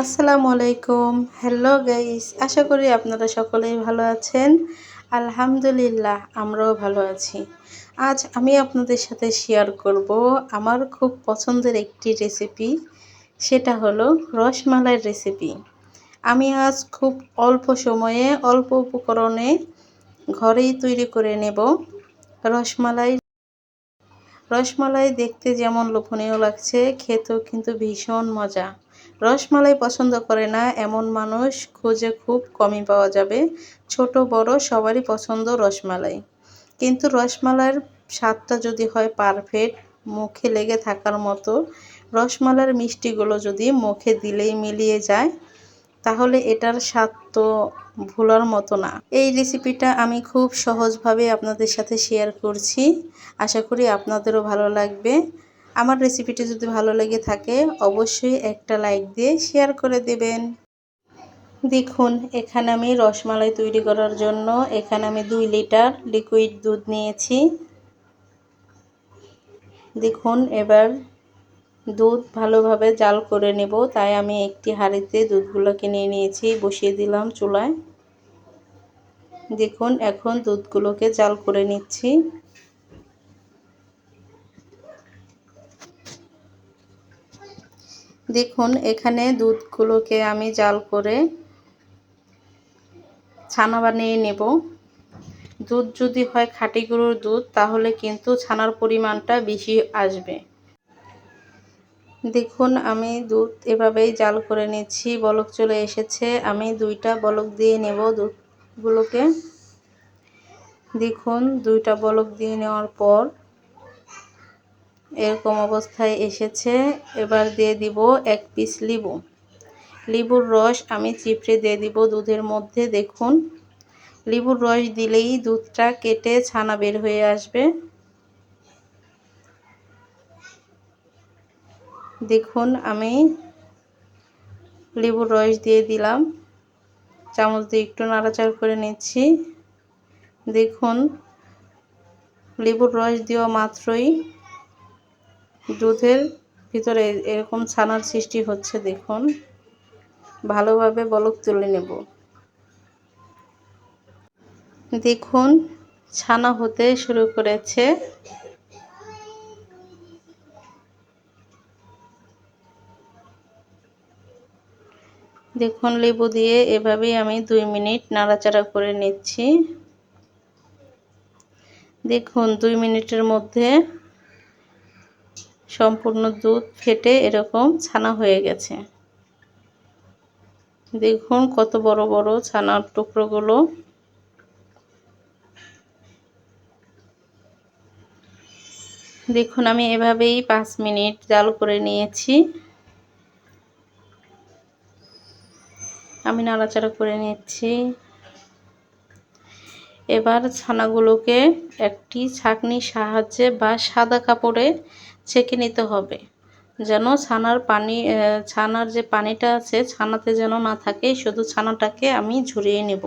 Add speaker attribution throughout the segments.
Speaker 1: আসসালামু আলাইকুম। Hello guys আশা করি আপনারা সকলেই ভালো আছেন। আলহামদুলিল্লাহ, আমরাও ভালো আছি। আজ আমি আপনাদের সাথে শেয়ার করব আমার খুব পছন্দের একটি রেসিপি সেটা হলো রসমালাইয়ের রেসিপি আমি আজ খুব অল্প সময়ে, অল্প উপকরণে ঘরেই তৈরি করে নেব রসমালাই। রসমালাই দেখতে যেমন লোভনীয় লাগছে, খেতেও কিন্তু ভীষণ মজা। রসমালাই পছন্দ করে না, এমন মানুষ খুঁজে খুব কমই পাওয়া যাবে। ছোট, বড়, সবারই পছন্দ রসমালাই। কিন্তু রসমালাইয়ের স্বাদটা যদি হয় পারফেক্ট মুখে লেগে থাকার মতো, রসমালাইয়ের মিষ্টিগুলো যদি মুখে দিলেই মিলিয়ে যায়, তাহলে এটার স্বাদ তো ভোলার মতো না। এই রেসিপিটা আমি খুব সহজভাবে আপনাদের সাথে শেয়ার করছি। আশা করি আপনাদেরও ভালো লাগবে। আমার রেসিপিটি যদি ভালো লেগে থাকে, অবশ্যই একটা লাইক দিয়ে শেয়ার করে দেবেন। দেখুন, এখানে আমি রসমালাই তৈরি করার জন্য এখানে আমি দুই লিটার লিকুইড দুধ নিয়েছি। দেখুন, এবার দুধ ভালোভাবে জাল করে নেব, তাই আমি একটি হাঁড়িতে দুধগুলোকে নিয়ে নিয়েছি, বসিয়ে দিলাম চুলায়। দেখুন, এখন দুধগুলোকে জাল করে নিচ্ছি। দেখুন, এখানে দুধগুলোকে আমি জাল করে ছানা বানিয়ে নেব। দুধ যদি হয় খাঁটি গরুর দুধ, তাহলে কিন্তু ছানার পরিমাণটা বেশি আসবে। দেখুন, আমি দুধ এভাবেই জাল করে নিচ্ছি, বলক চলে এসেছে। আমি দুইটা বলক দিয়ে নেব দুধগুলোকে। দেখুন, দুইটা বলক দিয়ে নেওয়ার পর এরকম অবস্থায় এসেছে। এবার দিয়ে দিব এক পিস লিবু। লিবুর রস আমি চিপড়ে দিয়ে দিব দুধের মধ্যে, দেখুন। লিবুর রস দিলেই দুধটা কেটে ছানা বের হয়ে আসবে। দেখুন, আমি লেবুর রস দিয়ে দিলাম। চামচ দিয়ে একটু নাড়াচাড়া করে নিচ্ছি। দেখুন, লেবুর রস দেওয়া মাত্রই দুধের ভিতরে এরকম ছানার সৃষ্টি হচ্ছে, দেখুন। ভালোভাবে বলক তুলে নেব। দেখুন, ছানা হতে শুরু করেছে। দেখুন, লেবু দিয়ে এভাবেই আমি দুই মিনিট নাড়াচাড়া করে নিচ্ছি। দেখুন, দুই মিনিটের মধ্যে সম্পূর্ণ দুধ ফেটে এরকম ছানা হয়ে গেছে। দেখুন কত বড় বড় ছানার টুকরোগুলো। দেখুন আমি এভাবেই পাঁচ মিনিট জাল করে নিয়েছি। আমি নাড়াচাড়া করে নিচ্ছি। এবার ছানাগুলোকে একটি ছাকনির সাহায্যে বা সাদা কাপড়ে ছেঁকে নিতে হবে, যেন ছানার পানি ছানার যে পানিটা আছে ছানাতে যেন না থাকে, শুধু ছানাটাকে আমি ঝরিয়ে নেব।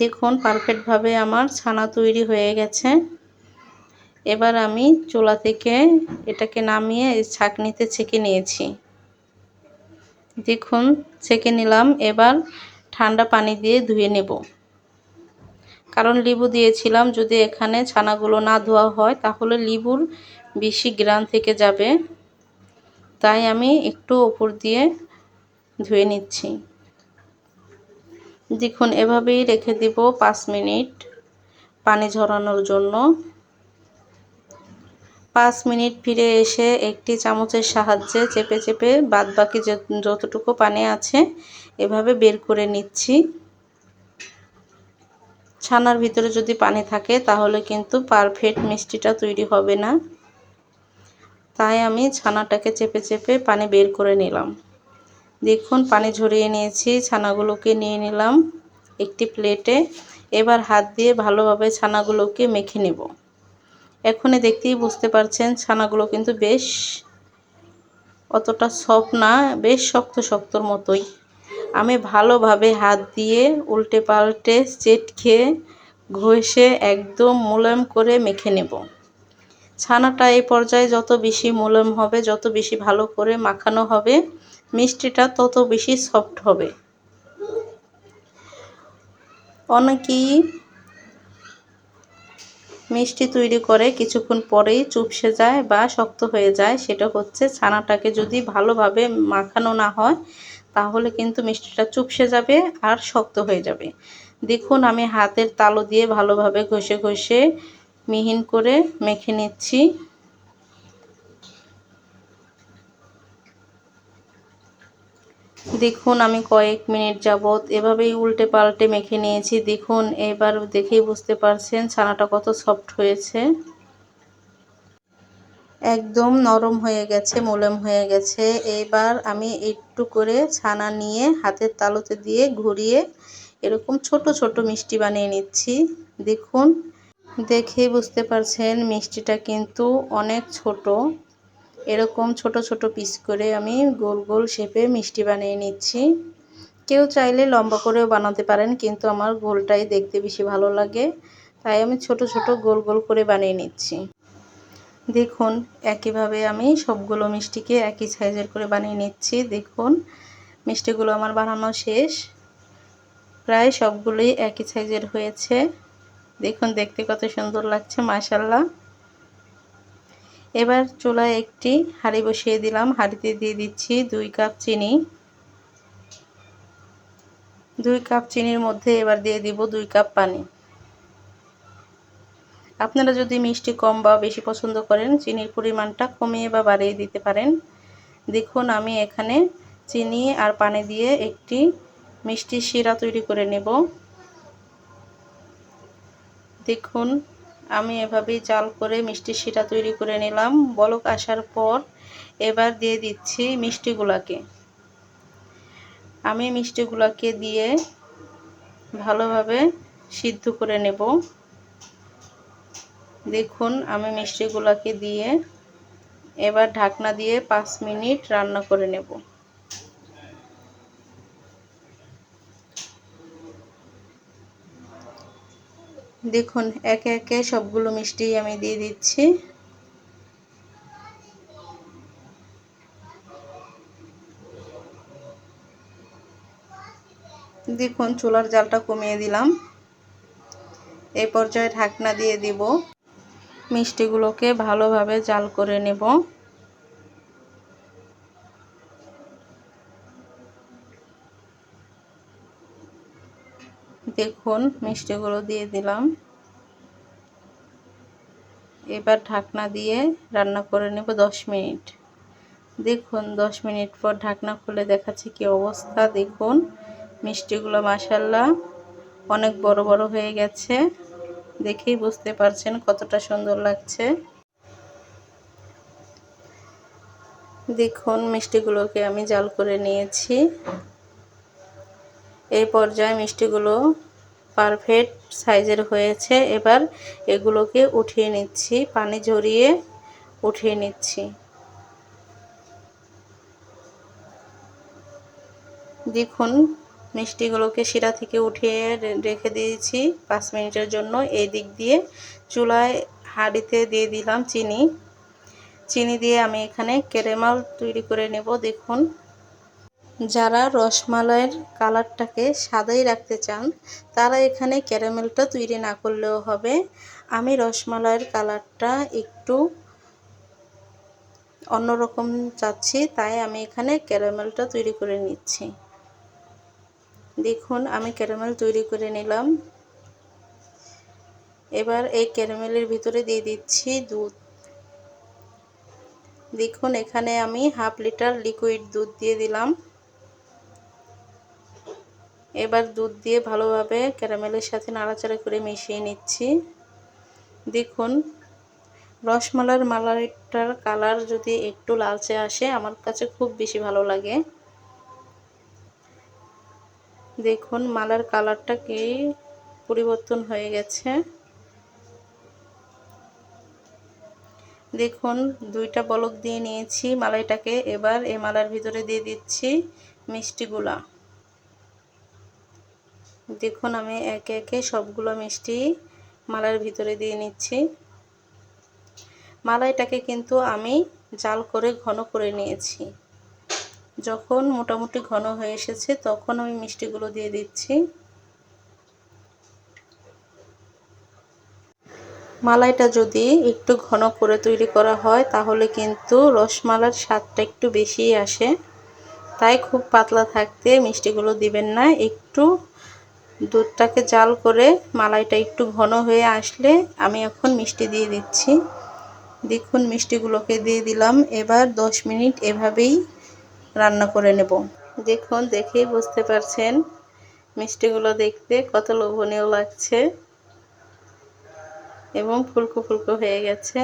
Speaker 1: দেখুন পারফেক্টভাবে আমার ছানা তৈরি হয়ে গেছে। এবার আমি চুলা থেকে এটাকে নামিয়ে ছাকনিতে ছেঁকে নিয়েছি। দেখুন, ছেঁকে নিলাম। এবার ঠান্ডা পানি দিয়ে ধুয়ে নেব। কারণ লিবু দিয়েছিলাম, যদি এখানে ছানাগুলো না ধোয়া হয়, তাহলে লিবুর বেশি গ্রান থেকে যাবে। তাই আমি একটু ওপর দিয়ে ধুয়ে নিচ্ছি। দেখুন, এভাবেই রেখে দিব পাঁচ মিনিট পানি ঝরানোর জন্য। পাঁচ মিনিট ফিরে এসে একটি চামচের সাহায্যে চেপে চেপে বাদ বাকি যতটুকু পানি আছে এভাবে বের করে নিচ্ছি। ছানার ভিতরে যদি পানি থাকে তাহলে কিন্তু পারফেক্ট মিষ্টিটা তৈরি হবে না। তাই আমি ছানাটাকে চেপে চেপে পানি বের করে নিলাম। দেখুন, পানি ঝরিয়ে নিয়েছি, ছানাগুলোকে নিয়ে নিলাম একটি প্লেটে। এবার হাত দিয়ে ভালোভাবে ছানাগুলোকে মেখে নেব। এখনই দেখতেই বুঝতে পারছেন ছানাগুলো কিন্তু বেশ অতটা সফট না, বেশ শক্ত শক্তর মতোই। আমি ভালোভাবে হাত দিয়ে উল্টে পাল্টে চেট খেয়ে ঘষে একদম মোলায়েম করে মেখে নেব। ছানাটা এই পর্যায়ে যত বেশি মোলায়েম হবে, যত বেশি ভালো করে মাখানো হবে, মিষ্টিটা তত বেশি সফট হবে। অনেকেই মিষ্টি তৈরি করে কিছুক্ষণ পরেই চুপসে যায় বা শক্ত হয়ে যায়, সেটা হচ্ছে ছানাটাকে যদি ভালোভাবে মাখানো না হয়, তাহলে কিন্তু মিষ্টিটা চুপসে যাবে আর শক্ত হয়ে যাবে। দেখুন, আমি হাতের তালু দিয়ে ভালোভাবে ঘষে ঘষে মিহিন করে মেখে নিচ্ছি। দেখুন, আমি কয়েক মিনিট যাবৎ এভাবেই উল্টে পাল্টে মেখে নিয়েছি। দেখুন, এবার দেখেই বুঝতে পারছেন ছানাটা কত সফট হয়েছে। একদম নরম হয়ে গেছে, মোলেম হয়ে গেছে। এবার আমি একটু করে ছানা নিয়ে হাতের তালুতে দিয়ে ঘুরিয়ে এরকম ছোট ছোট মিষ্টি বানিয়ে নিচ্ছি। দেখুন দেখে বুঝতে পারছেন মিষ্টিটা কিন্তু অনেক ছোট। এরকম ছোট ছোট পিস করে আমি গোল গোল শেপে মিষ্টি বানিয়ে নিচ্ছি। কেউ চাইলে লম্বা করেও বানাতে পারেন, কিন্তু আমার গোলটাই দেখতে বেশি ভালো লাগে। তাই আমি ছোট ছোট গোল গোল করে বানিয়ে নিচ্ছি। দেখুন, একইভাবে আমি সবগুলো মিষ্টিকে একই সাইজের করে বানিয়ে নিচ্ছি। দেখুন, মিষ্টিগুলো আমার বানানো শেষ। প্রায় সবগুলোই একই সাইজের হয়েছে। দেখুন, দেখতে কত সুন্দর লাগছে মাশাল্লাহ এবার চুলায় একটি হাঁড়ি বসিয়ে দিলাম। হাঁড়িতে দিয়ে দিচ্ছি দুই কাপ চিনি। দুই কাপ চিনির মধ্যে এবার দিয়ে দিব দুই কাপ পানি। আপনারা যদি মিষ্টি কম বা বেশি পছন্দ করেন, চিনির পরিমাণটা কমিয়ে বা বাড়িয়ে দিতে পারেন। দেখুন, আমি এখানে চিনি আর পানি দিয়ে একটি মিষ্টি শিরা তৈরি করে নেব। দেখুন আমি এভাবেই জাল করে মিষ্টি শিরা তৈরি করে নিলাম। বলক আসার পর এবার দিয়ে দিচ্ছি মিষ্টিগুলাকে। আমি মিষ্টিগুলাকে দিয়ে ভালোভাবে সিদ্ধ করে নেব। দেখুন, আমি মিষ্টিগুলাকে দিয়ে এবার ঢাকনা দিয়ে পাঁচ মিনিট রান্না করে নেব। দেখুন, একে একে সবগুলো মিষ্টি আমি দিয়ে দিচ্ছি। দেখুন, চুলার জালটা কমিয়ে দিলাম। এই পর্যায়ে ঢাকনা দিয়ে দিব। মিষ্টিগুলোকে ভালোভাবে জাল করে নেব। দেখুন, মিষ্টিগুলো দিয়ে দিলাম। এবার ঢাকনা দিয়ে রান্না করে নেব দশ মিনিট। দেখুন, দশ মিনিট পর ঢাকনা খুলে দেখাচ্ছি কি অবস্থা। দেখুন, মিষ্টিগুলো মাসাল্লাহ অনেক বড় বড় হয়ে গেছে। দেখেই বুঝতে পারছেন কতটা সুন্দর লাগছে। দেখুন, মিষ্টিগুলোকে আমি জাল করে নিয়েছি। এই পর্যায়ে মিষ্টিগুলো পারফেক্ট সাইজের হয়েছে। এবার এগুলোকে উঠিয়ে নিচ্ছি, পানি ঝরিয়ে উঠিয়ে নিচ্ছি। দেখুন, মিষ্টিগুলোকে শিরা থেকে উঠিয়ে রেখে দিয়েছি পাঁচ মিনিটের জন্য। এই দিক দিয়ে চুলায় হাঁড়িতে দিয়ে দিলাম চিনি। চিনি দিয়ে আমি এখানে কেরেমাল তৈরি করে নেব, দেখুন। যারা রসমালাইয়ের কালারটাকে সাদাই রাখতে চান, তারা এখানে ক্যারামেলটা তৈরি না করলেও হবে। আমি রসমালাইয়ের কালারটা একটু অন্যরকম চাচ্ছি, তাই আমি এখানে ক্যারামেলটা তৈরি করে নিচ্ছি। দেখুন, আমি ক্যারামেল তৈরি করে নিলাম। এবার এই ক্যারামেলের ভিতরে দিয়ে দিচ্ছি দুধ। দেখুন, এখানে আমি হাফ লিটার লিকুইড দুধ দিয়ে দিলাম। এবার দুধ দিয়ে ভালোভাবে ক্যারামেলের সাথে নাড়াচাড়া করে মিশিয়ে নিচ্ছি। দেখুন, রসমালার মালাইটার কালার যদি একটু লালচে আসে, আমার কাছে খুব বেশি ভালো লাগে। দেখুন, মালার কালারটা কি পরিবর্তন হয়ে গেছে। দেখুন, দুইটা বলক দিয়ে নিয়েছি মালাইটাকে। এবার এই মালার ভিতরে দিয়ে দিচ্ছি মিষ্টিগুলা দেখুন, আমি একে একে সবগুলো মিষ্টি মালার ভিতরে দিয়ে নিচ্ছি। মালাইটাকে কিন্তু আমি জাল করে ঘন করে নিয়েছি। যখন মোটামুটি ঘন হয়ে এসেছে, তখন আমি মিষ্টিগুলো দিয়ে দিচ্ছি। মালাইটা যদি একটু ঘন করে তৈরি করা হয়, তাহলে কিন্তু রসমালার স্বাদটা একটু বেশি আসে। তাই খুব পাতলা থাকতে মিষ্টিগুলো দিবেন না, একটু দুধটাকে জাল করে মালাইটা একটু ঘন হয়ে আসলে আমি এখন মিষ্টি দিয়ে দিচ্ছি। দেখুন, মিষ্টিগুলোকে দিয়ে দিলাম। এবার দশ মিনিট এভাবেই রান্না করে নেব। দেখুন, দেখেই বুঝতে পারছেন মিষ্টিগুলো দেখতে কত লোভনীয় লাগছে এবং ফুলকো ফুলকো হয়ে গেছে।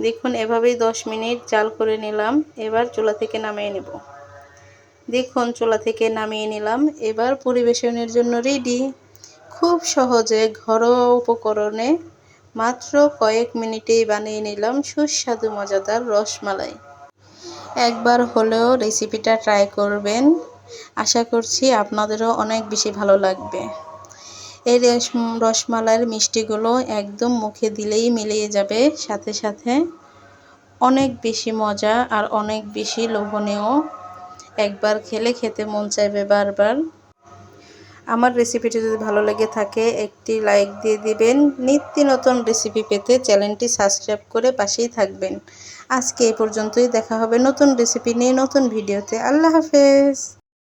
Speaker 1: দেখুন, এভাবেই দশ মিনিট জাল করে নিলাম। এবার চুলা থেকে নামিয়ে নেব। দেখুন, চুলা থেকে নামিয়ে নিলাম। এবার পরিবেশনের জন্য রেডি খুব সহজে ঘরোয়া উপকরণে মাত্র কয়েক মিনিটেই বানিয়ে নিলাম সুস্বাদু, মজাদার রসমালাই। একবার হলেও রেসিপিটা ট্রাই করবেন। আশা করছি আপনাদেরও অনেক বেশি ভালো লাগবে। এই রসমালাইয়ের মিষ্টিগুলো একদম মুখে দিলেই মিলিয়ে যাবে। সাথে সাথে অনেক বেশি মজা আর অনেক বেশি লোভনীয় একবার খেলে খেতে মন চাইবে বারবার। আমার রেসিপিটি যদি ভালো লেগে থাকে, একটি লাইক দিয়ে দিবেন। নিত্য নতুন রেসিপি পেতে চ্যানেলটি সাবস্ক্রাইব করে পাশেই থাকবেন। আজকে এ পর্যন্তই। দেখা হবে নতুন রেসিপি নিয়ে নতুন ভিডিওতে আল্লাহ হাফেজ।